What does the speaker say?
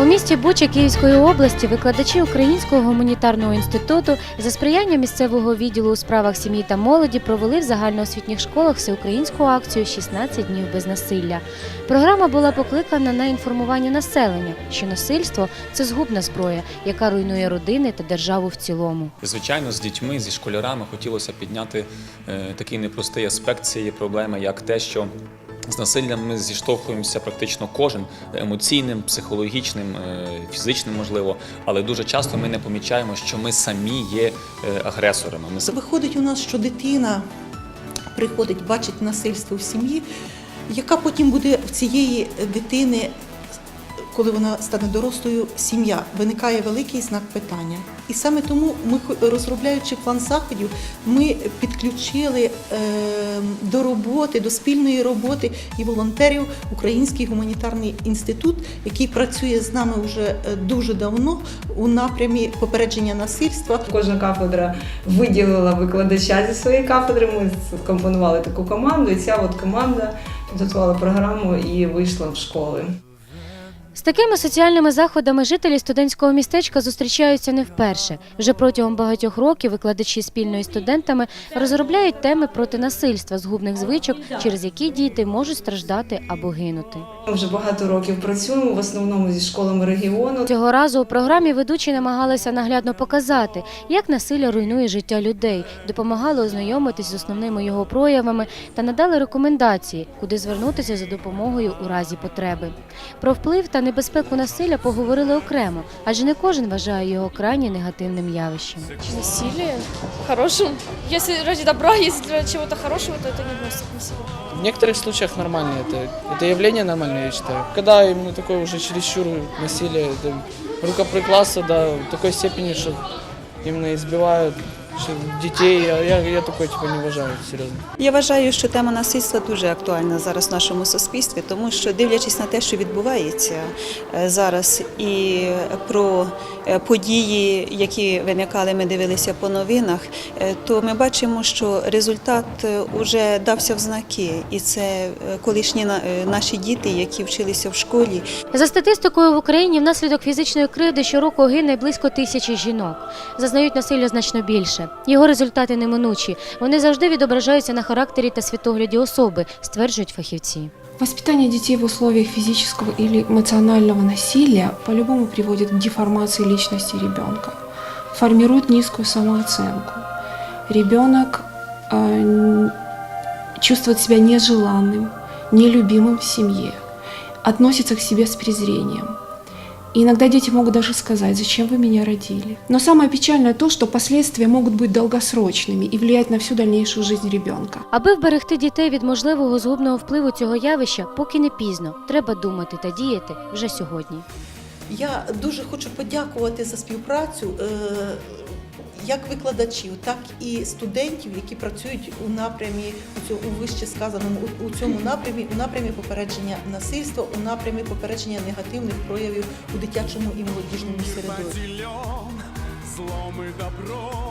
У місті Буча Київської області викладачі Українського гуманітарного інституту за сприяння місцевого відділу у справах сім'ї та молоді провели в загальноосвітніх школах всеукраїнську акцію «16 днів без насилля. Програма була покликана на інформування населення, що насильство це згубна зброя, яка руйнує родини та державу в цілому. Звичайно, з дітьми, зі школярами хотілося підняти е, такий непростий аспект цієї проблеми, як те, що з насиллям ми зіштовхуємося практично кожен емоційним, психологічним, е, фізичним, можливо, але дуже часто ми не помічаємо, що ми самі є е, агресорами. Ми Виходить у нас, що дитина приходить, бачить насильство в сім'ї, яка потім буде в цієї дитини, коли вона стане дорослою, сім'я. Виникає великий знак питання. І саме тому ми, розробляючи план заходів, ми підключили е, до роботи, до спільної роботи і волонтерів Український гуманітарний інститут, який працює з нами вже е, дуже давно у напрямі попередження насильства. Кожна кафедра виділила викладача зі своєї кафедри. Ми скомпонували таку команду, і ця от команда підготувала програму і вийшла в школи. Такими соціальними заходами жителі студентського містечка зустрічаються не вперше. Вже протягом багатьох років викладачі спільно із студентами розробляють теми проти насильства, згубних звичок, через які діти можуть страждати або гинути. Ми вже багато років працюємо, в основному зі школами регіону. Цього разу у програмі ведучі намагалися наглядно показати, як насилля руйнує життя людей, допомагали ознайомитись з основними його проявами та надали рекомендації, куди звернутися за допомогою у разі потреби. Про вплив та небезпеку насилля поговорили окремо, адже не кожен вважає його крайне негативним явищем. Насилие хорошим. Если ради добра, если ради чего-то хорошего, то это не относится к насилию. В некоторых случаях нормально это. Это явление нормальное, я считаю. Когда именно такое уже чересчур насилие, это рукоприкладство до такой степени, что именно избивают что детей, я, я, я такое типа не уважаю, серьезно. Я вважаю, що тема насильства дуже актуальна зараз в нашому суспільстві, тому що дивлячись на те, що відбувається е, зараз, і про е, події, які виникали, ми дивилися по новинах, е, то ми бачимо, що результат вже дався в знаки, і це колишні на- наші діти, які вчилися в школі, За статистикою в Україні внаслідок фізичної кривди щороку гине близько тисячі жінок. Зазнають насилля значно більше. Його результати неминучі. Вони завжди відображаються на характері та світогляді особи, стверджують фахівці. Воспитание детей в условиях физического или эмоционального насилия по-любому приводит к деформации личности ребенка, формирует низкую самооценку. Ребенок э, н- чувствует себя нежеланным, нелюбимым в семье, относится к себе с презрением. И иногда дети могут даже сказать, зачем вы меня родили. Но самое печальное то, что последствия могут быть долгосрочными и влиять на всю дальнейшую жизнь ребенка. Аби вберегти дітей від можливого згубного впливу цього явища, поки не пізно, треба думати та діяти вже сьогодні. Я дуже хочу подякувати за співпрацю е, як викладачів, так і студентів, які працюють у напрямі у цьому вище сказаному у, цьому напрямі, у напрямі попередження насильства, у напрямі попередження негативних проявів у дитячому і молодіжному середовищі. Зломи и добро